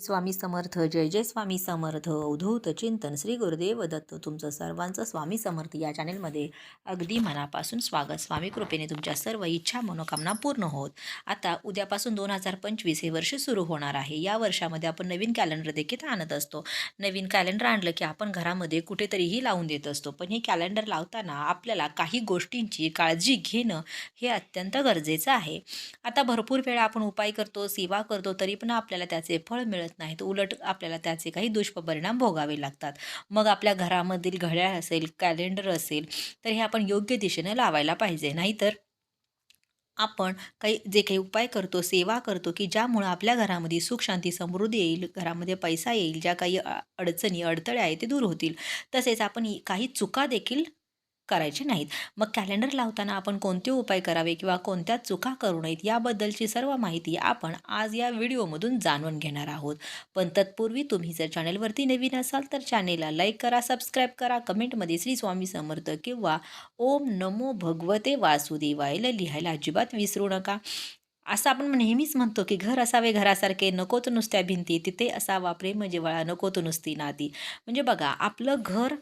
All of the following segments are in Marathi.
स्वामी समर्थ जय जय स्वामी समर्थ अवधूत चिंतन श्री गुरुदेव दत्त. तुमचं सर्वांचं स्वामी समर्थ या चॅनेलमध्ये अगदी मनापासून स्वागत. स्वामी कृपेने तुमच्या सर्व इच्छा मनोकामना पूर्ण होत. आता उद्यापासून दोन हजार पंचवीस हे वर्ष सुरू होणार आहे. या वर्षामध्ये आपण नवीन कॅलेंडर देखील आणत असतो. नवीन कॅलेंडर आणलं की आपण घरामध्ये कुठेतरीही लावून देत असतो. पण हे कॅलेंडर लावताना आपल्याला काही गोष्टींची काळजी घेणं हे अत्यंत गरजेचं आहे. आता भरपूर वेळा आपण उपाय करतो सेवा करतो तरी पण आपल्याला त्याचे फळ मिळत नाहीत. उलट आपल्याला त्याचे काही दुष्परिणाम भोगावे लागतात. मग आपल्या घरामधील घड्याळ असेल कॅलेंडर असेल तर हे आपण योग्य दिशेने लावायला पाहिजे. नाहीतर आपण काही जे काही उपाय करतो सेवा करतो की ज्यामुळं आपल्या घरामध्ये सुख शांती समृद्धी येईल घरामध्ये पैसा येईल ज्या काही अ- अडचणी अडथळे आहेत ते दूर होतील. तसेच आपण काही चुका देखील करायचे नाहीत. मग कॅलेंडर लावताना आपण कोणते उपाय करावे किंवा कोणत्या चुका करू नयेत याबद्दलची सर्व माहिती आपण आज या व्हिडिओमधून जाणून घेणार आहोत. पण तत्पूर्वी तुम्ही जर चॅनेलवरती नवीन असाल तर चॅनेलला लाईक करा सबस्क्राईब करा कमेंटमध्ये श्री स्वामी समर्थ किंवा ओम नमो भगवते वासुदेवायला लिहायला अजिबात विसरू नका. असं आपण नेहमीच म्हणतो की घर असावे घरासारखे नको तो नुसत्या भिंती तिथे असावा प्रेम जेव्हा नको तो नुसती नाती. म्हणजे बघा आपलं घर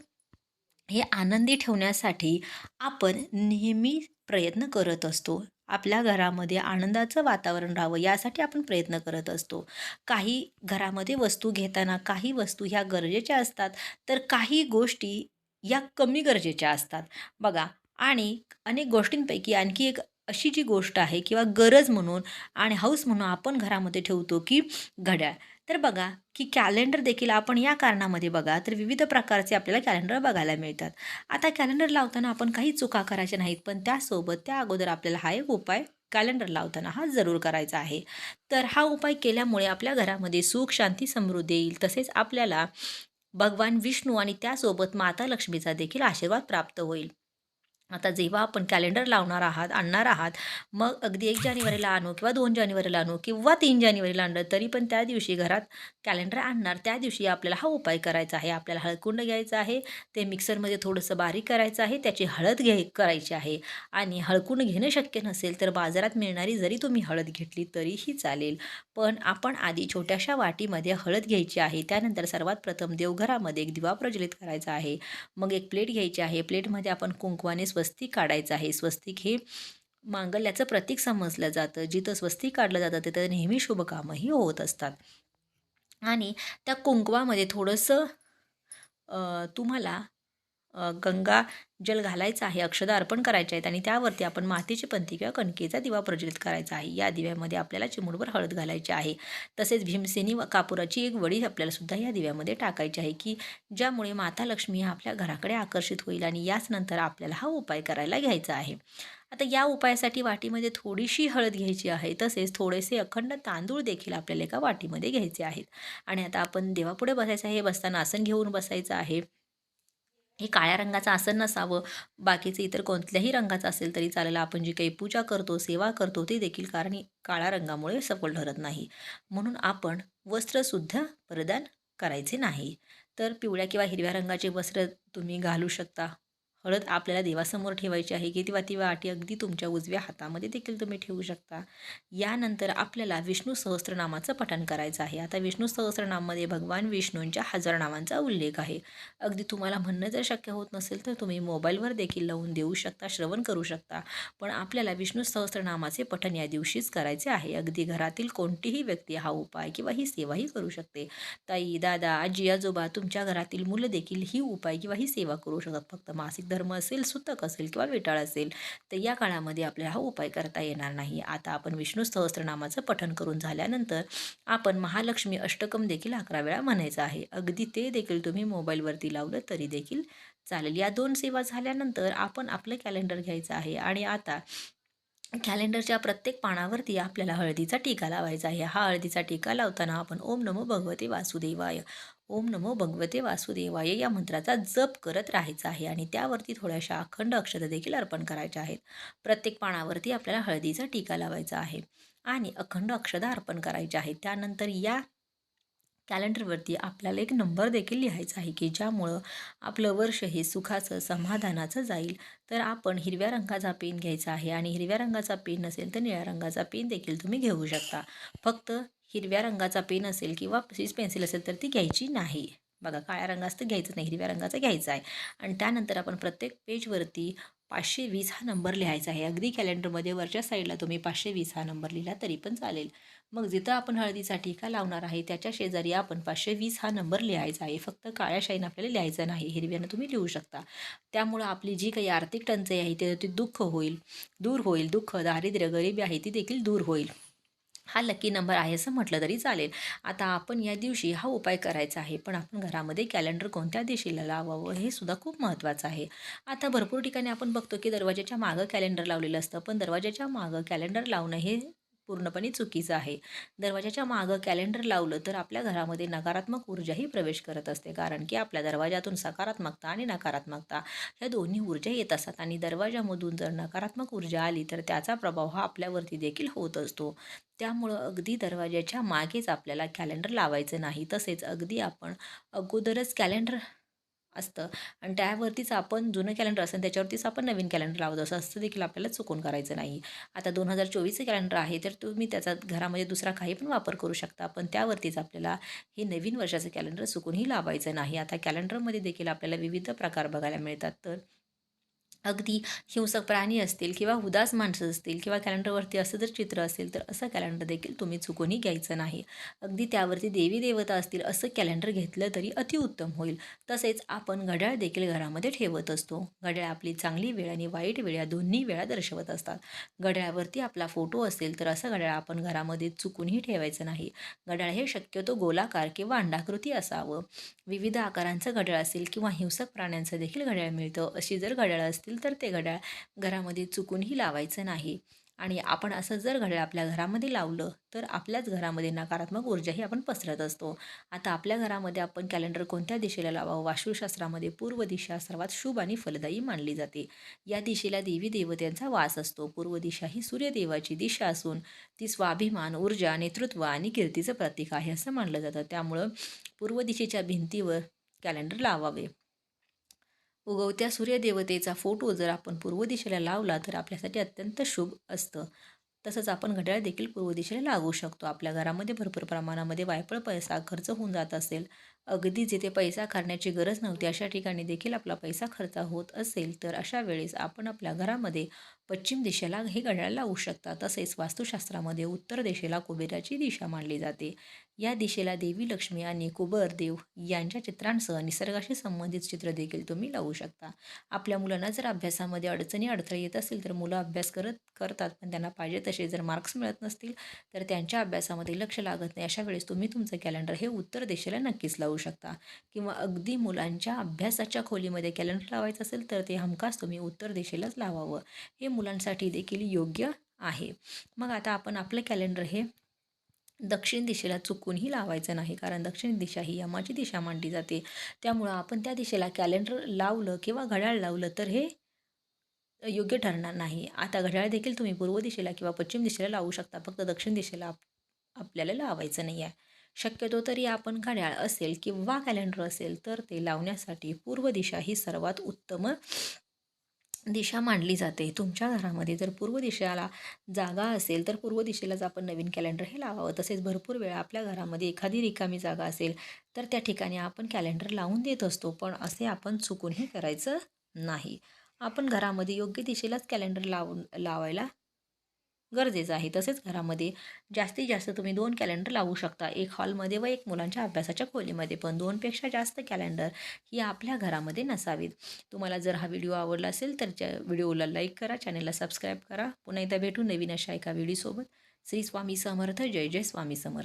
हे आनंदी ठेवण्यासाठी आपण नेहमी प्रयत्न करत असतो. आपल्या घरामध्ये आनंदाचं वातावरण राहावं यासाठी आपण प्रयत्न करत असतो. काही घरामध्ये वस्तू घेताना काही वस्तू ह्या गरजेच्या असतात तर काही गोष्टी या कमी गरजेच्या असतात. बघा आणि अनेक गोष्टींपैकी आणखी एक अशी जी गोष्ट आहे किंवा गरज म्हणून आणि हौस म्हणून आपण घरामध्ये ठेवतो की घड्याळ. तर बघा की कॅलेंडर देखील आपण या कारणामध्ये बघा तर विविध प्रकारचे आपल्याला कॅलेंडर बघायला मिळतात. आता कॅलेंडर लावताना आपण काही चुका करायच्या नाहीत पण त्यासोबत त्या अगोदर आपल्याला हा एक उपाय कॅलेंडर लावताना हा जरूर करायचा आहे. तर हा उपाय केल्यामुळे आपल्या घरामध्ये सुख शांती समृद्धी येईल तसेच आपल्याला भगवान विष्णू आणि त्यासोबत माता लक्ष्मीचा देखील आशीर्वाद प्राप्त होईल. आता जेव्हा आपण कॅलेंडर लावणार आहात आणणार आहात मग अगदी एक जानेवारीला आणू किंवा दोन जानेवारीला आणू किंवा तीन जानेवारीला आणलं तरी पण त्या दिवशी घरात कॅलेंडर आणणार. त्या दिवशी आपल्याला हा उपाय करायचा आहे. आपल्याला हळकुंड घ्यायचं आहे ते मिक्सरमध्ये थोडंसं बारीक करायचं आहे त्याची हळद घे करायची आहे. आणि हळकुंड घेणं शक्य नसेल तर बाजारात मिळणारी जरी तुम्ही हळद घेतली तरीही चालेल. पण आपण आधी छोट्याशा वाटीमध्ये हळद घ्यायची आहे. त्यानंतर सर्वात प्रथम देवघरामध्ये एक दिवा प्रज्वलित करायचा आहे. मग एक प्लेट घ्यायची आहे. प्लेटमध्ये आपण कुंकवाने स्वस्तिक काढायचं आहे. स्वस्तिक हे मांगल्याचं प्रतीक समजलं जातं. जिथं स्वस्तिक काढलं जातं तिथं नेहमी शुभकामही होत असतात. आणि त्या कुंकवामध्ये थोडंसं तुम्हाला गंगा जल घालायचं आहे अक्षदा अर्पण करायचे आहेत आणि त्यावरती आपण मातीची पंथी किंवा कणकेचा दिवा प्रज्वलित करायचा आहे. या दिव्यामध्ये आपल्याला चिमुडभर हळद घालायची आहे. तसेच भीमसेनी व कापुराची एक वडी आपल्याला सुद्धा या दिव्यामध्ये टाकायची आहे की ज्यामुळे माता लक्ष्मी आपल्या घराकडे आकर्षित होईल आणि याच नंतर आपल्याला हा उपाय करायला घ्यायचा आहे. आता या उपायासाठी वाटीमध्ये थोडीशी हळद घ्यायची आहे. तसेच थोडेसे अखंड तांदूळ देखील आपल्याला एका वाटीमध्ये घ्यायचे आहेत. आणि आता आपण देवापुढे बसायचं आहे. बसताना आसन घेऊन बसायचं आहे. हे काळ्या रंगाचं आसन नसावं. बाकीचे इतर कोणत्याही रंगाचं असेल तरी चालेल. आपण जी काही पूजा करतो सेवा करतो ते देखील कारण काळ्या रंगामुळे सफल ठरत नाही. म्हणून आपण वस्त्रसुद्धा परिधान करायचे नाही. तर पिवळ्या किंवा हिरव्या रंगाचे वस्त्र तुम्ही घालू शकता. हळद आपल्याला देवासमोर ठेवायची आहे. की तेव्हा ती वाटी अगदी तुमच्या उजव्या हातामध्ये देखील तुम्ही ठेवू शकता. यानंतर आपल्याला विष्णू सहस्त्रनामाचं पठण करायचं आहे. आता विष्णू सहस्त्रनाममध्ये भगवान विष्णूंच्या हजार नावांचा उल्लेख आहे. अगदी तुम्हाला म्हणणं जर शक्य होत नसेल तर तुम्ही मोबाईलवर देखील लावून देऊ शकता श्रवण करू शकता. पण आपल्याला विष्णू सहस्त्रनामाचे पठण या दिवशीच करायचे आहे. अगदी घरातील कोणतीही व्यक्ती हा उपाय किंवा ही सेवाही करू शकते. ताई दादा आजी आजोबा तुमच्या घरातील मुलं देखील ही उपाय किंवा ही सेवा करू शकतात. फक्त मासिक धर्म असेल सुतक असेल किंवा विटाळ असेल तर या काळामध्ये आपल्याला हा उपाय करता येणार नाही. आता आपण विष्णू सहस्त्रनामाचं पठण करून झाल्यानंतर आपण महालक्ष्मी अष्टकम देखील अकरा वेळा म्हणायचं आहे. अगदी ते देखील तुम्ही मोबाईलवरती लावलं तरी देखील चालेल. या दोन सेवा झाल्यानंतर आपण आपलं कॅलेंडर घ्यायचं आहे. आणि आता कॅलेंडरच्या प्रत्येक पानावरती आपल्याला हळदीचा टीका लावायचा आहे. हा हळदीचा टीका लावताना आपण ओम नमो भगवते वासुदेवाय ओम नमो भगवते वासुदेवाय या मंत्राचा जप करत राहायचा आहे आणि त्यावरती थोड्याशा अखंड अक्षता देखील अर्पण करायच्या आहेत. प्रत्येक पानावरती आपल्याला हळदीचा टीका लावायचा आहे आणि अखंड अक्षदा अर्पण करायच्या आहेत. त्यानंतर या कॅलेंडरवरती आपल्याला एक नंबर देखील लिहायचा आहे की ज्यामुळं आपलं वर्ष हे सुखाचं समाधानाचं जाईल. तर आपण हिरव्या रंगाचा पेन घ्यायचा आहे आणि हिरव्या रंगाचा पेन नसेल तर निळ्या रंगाचा पेन देखील तुम्ही घेऊ शकता. फक्त हिरव्या रंगाचा पेन असेल किंवा सीज पेन्सिल असेल तर ती घ्यायची नाही. बघा काळ्या रंगाचं तर घ्यायचं नाही हिरव्या रंगाचं घ्यायचं आहे. आणि त्यानंतर आपण प्रत्येक पेजवरती पाचशे वीस हा नंबर लिहायचा आहे. अगदी कॅलेंडरमध्ये वरच्या साईडला तुम्ही पाचशे वीस हा नंबर लिहिला तरी पण चालेल. मग जिथं आपण हळदीचा टीका लावणार आहे त्याच्या शेजारी आपण पाचशे वीस हा नंबर लिहायचा आहे. फक्त काळ्या शाईनं आपल्याला लिहायचं नाही हिरव्यानं तुम्ही लिहू शकता. त्यामुळं आपली जी काही आर्थिक टंचाई आहे ते ती दुःख होईल दूर होईल. दुःख दारिद्र्य गरिबी आहे ती देखील दूर होईल. हा लकी नंबर आहे असं म्हटलं तरी चालेल. आता आपण या दिवशी हा उपाय करायचा आहे. पण आपण घरामध्ये कॅलेंडर कोणत्या दिशेला लावावं हे सुद्धा खूप महत्त्वाचं आहे. आता भरपूर ठिकाणी आपण बघतो की दरवाजाच्या मागं कॅलेंडर लावलेलं असतं. पण दरवाजाच्या मागं कॅलेंडर लावणं हे पूर्णपणे चुकीचं आहे. दरवाजाच्या मागं कॅलेंडर लावलं तर आपल्या घरामध्ये नकारात्मक ऊर्जाही प्रवेश करत असते. कारण की आपल्या दरवाजातून सकारात्मकता आणि नकारात्मकता ह्या दोन्ही ऊर्जा येत असतात. आणि दरवाजामधून जर नकारात्मक ऊर्जा आली तर त्याचा प्रभाव हा आपल्यावरती देखील होत असतो. त्यामुळं अगदी दरवाजाच्या मागेच आपल्याला कॅलेंडर लावायचं नाही. तसेच अगदी आपण अगोदरच कॅलेंडर असतं. आणि त्यावरतीच आपण जुनं कॅलेंडर असेल त्याच्यावरतीच आपण नवीन कॅलेंडर लावत असं असं देखील आपल्याला चुकून करायचं नाही. आता दोन हजार चोवीसचं कॅलेंडर आहे तर तुम्ही त्याचा घरामध्ये दुसरा काही पण वापर करू शकता. पण त्यावरतीच आपल्याला हे नवीन वर्षाचं कॅलेंडर चुकूनही लावायचं नाही. आता कॅलेंडरमध्ये देखील आपल्याला विविध प्रकार बघायला मिळतात. तर अगदी हिंसक प्राणी असतील किंवा उदास माणसं असतील किंवा कॅलेंडरवरती असं जर चित्र असेल तर असं कॅलेंडर देखील तुम्ही चुकूनही घ्यायचं नाही. अगदी त्यावरती देवी देवता असतील असं कॅलेंडर घेतलं तरी अतिउत्तम होईल. तसेच आपण घड्याळ देखील घरामध्ये ठेवत असतो. घड्याळ आपली चांगली वेळ आणि वाईट वेळ या दोन्ही वेळा दर्शवत असतात. घड्याळावरती आपला फोटो असेल तर असं घड्याळ आपण घरामध्ये चुकूनही ठेवायचं नाही. घड्याळ हे शक्यतो गोलाकार किंवा अंडाकृती असावं. विविध आकारांचं घड्याळ असेल किंवा हिंसक प्राण्यांचं देखील घड्याळ मिळतं. अशी जर घड्याळ असतील तर ते घड्याळ घरामध्ये चुकूनही लावायचं नाही. आणि आपण असं जर घड्याळ आपल्या घरामध्ये लावलं तर आपल्याच घरामध्ये नकारात्मक ऊर्जाही आपण पसरत असतो. आता आपल्या घरामध्ये आपण कॅलेंडर कोणत्या दिशेला लावावं? वास्तुशास्त्रामध्ये पूर्व दिशा सर्वात शुभ आणि फलदायी मानली जाते. या दिशेला देवी देवतेंचा वास असतो. पूर्व दिशा ही सूर्यदेवाची दिशा असून ती स्वाभिमान ऊर्जा नेतृत्व आणि कीर्तीचं प्रतीक आहे असं मानलं जातं. त्यामुळं पूर्व दिशेच्या भिंतीवर कॅलेंडर लावावे. उगवत्या सूर्यदेवतेचा फोटो जर आपण पूर्व दिशेला लावला तर आपल्यासाठी अत्यंत शुभ असतं. तसंच आपण घड्याळ देखील पूर्व दिशेला लागू शकतो. आपल्या घरामध्ये भरपूर प्रमाणामध्ये वायफळ पैसा खर्च होऊन जात असेल. अगदी जिथे पैसा करण्याची गरज नव्हती अशा ठिकाणी देखील आपला पैसा खर्च होत असेल तर अशा वेळेस आपण आपल्या घरामध्ये पश्चिम दिशेला हे घड्याळ लावू शकता. तसेच वास्तुशास्त्रामध्ये उत्तर दिशेला कुबेराची दिशा मानली जाते. या दिशेला देवी लक्ष्मी आणि कुबर देव यांच्या चित्रांसह निसर्गाशी संबंधित चित्र देखील तुम्ही लावू शकता. आपल्या मुलांना जर अभ्यासामध्ये अडचणी अडथळे येत असेल तर मुलं अभ्यास करत करतात पण त्यांना पाहिजे तसे जर मार्क्स मिळत नसतील तर त्यांच्या अभ्यासामध्ये लक्ष लागत नाही. अशा वेळेस तुम्ही तुमचं कॅलेंडर हे उत्तर दिशेला नक्कीच लावू शकता. किंवा अगदी मुलांच्या अभ्यासाच्या खोलीमध्ये कॅलेंडर लावायचं असेल तर ते हमखास तुम्ही उत्तर दिशेलाच लावावं. हे मुलांसाठी देखील योग्य आहे. मग आता आपण आपलं कॅलेंडर हे दक्षिण दिशेला चुकूनही लावायचं नाही कारण दक्षिण दिशा ही यमाची दिशा मांडली जाते. त्यामुळं आपण त्या दिशेला कॅलेंडर लावलं किंवा घड्याळ लावलं तर हे योग्य ठरणार नाही. आता घड्याळ देखील तुम्ही पूर्व दिशेला किंवा पश्चिम दिशेला लावू शकता फक्त दक्षिण दिशेला आपल्याला लावायचं नाही आहे. शक्यतो तरी आपण घड्याळ असेल किंवा कॅलेंडर असेल तर ते लावण्यासाठी पूर्व दिशा ही सर्वात उत्तम दिशा मांडली जाते. तुमच्या घरामध्ये जर पूर्व दिशेला जागा असेल तर पूर्व दिशेलाच आपण नवीन कॅलेंडर हे लावावं तसेच भरपूर वेळा आपल्या घरामध्ये एखादी रिकामी जागा असेल तर त्या ठिकाणी आपण कॅलेंडर लावून देत असतो. पण असे आपण चुकूनही करायचं नाही. आपण घरामध्ये योग्य दिशेलाच कॅलेंडर लावून लावायला गरजेचं आहे. तसेच घरामध्ये जास्तीत जास्त तुम्ही दोन कॅलेंडर लावू शकता. एक हॉलमध्ये व एक मुलांच्या अभ्यासाच्या खोलीमध्ये. पण दोनपेक्षा जास्त कॅलेंडर ही आपल्या घरामध्ये नसावीत. तुम्हाला जर हा व्हिडिओ आवडला असेल तर त्या व्हिडिओला लाईक करा चॅनलला सबस्क्राईब करा. पुन्हा एकदा भेटू नवीन अशा एका व्हिडिओसोबत श्री स्वामी समर्थ. जय जय स्वामी समर्थ.